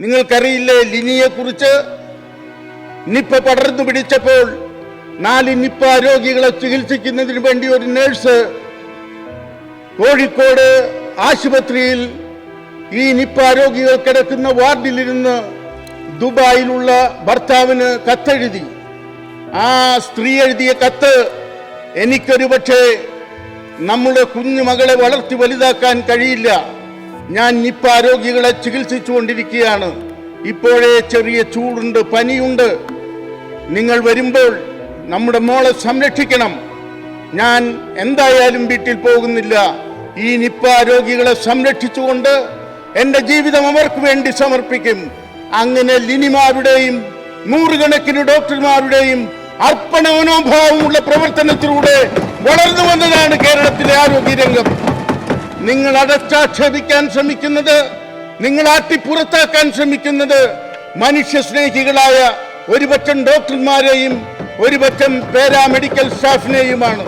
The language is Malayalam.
നിങ്ങൾക്കറിയില്ലേ ലിനിയെ കുറിച്ച് നിപ്പ പടർന്നു പിടിച്ചപ്പോൾ നാല് നിപ്പ രോഗികളെ ചികിത്സിക്കുന്നതിന് വേണ്ടി ഒരു നേഴ്സ് കോഴിക്കോട് ആശുപത്രിയിൽ ഈ നിപ്പ രോഗികൾ കിടക്കുന്ന വാർഡിലിരുന്ന് ദുബായിലുള്ള ഭർത്താവിന് കത്തെഴുതി. ആ സ്ത്രീ എഴുതിയ കത്ത് എനിക്കൊരു പക്ഷേ നമ്മുടെ കുഞ്ഞുമകളെ വളർത്തി വലുതാക്കാൻ കഴിയില്ല. ഞാൻ നിപ്പ രോഗികളെ ചികിത്സിച്ചുകൊണ്ടിരിക്കുകയാണ്. ഇപ്പോഴേ ചെറിയ ചൂടുണ്ട് പനിയുണ്ട്. നിങ്ങൾ വരുമ്പോൾ നമ്മുടെ മോളെ സംരക്ഷിക്കണം. ഞാൻ എന്തായാലും വീട്ടിൽ പോകുന്നില്ല. ഈ നിപ്പ രോഗികളെ സംരക്ഷിച്ചുകൊണ്ട് എന്റെ ജീവിതം അവർക്ക് വേണ്ടി സമർപ്പിക്കും. അങ്ങനെ ലിനിമാരുടെയും നൂറുകണക്കിന് ഡോക്ടർമാരുടെയും അർപ്പണ മനോഭാവമുള്ള പ്രവർത്തനത്തിലൂടെ വളർന്നു വന്നതാണ് കേരളത്തിലെ ആരോഗ്യരംഗം. നിങ്ങൾ അടച്ചാക്ഷേപിക്കാൻ ശ്രമിക്കുന്നത് നിങ്ങൾ ആട്ടിപ്പുറത്താക്കാൻ ശ്രമിക്കുന്നത് മനുഷ്യ സ്നേഹികളായ ഒരുപറ്റം ഡോക്ടർമാരെയും ഒരുപറ്റം പാരാമെഡിക്കൽ സ്റ്റാഫിനെയുമാണ്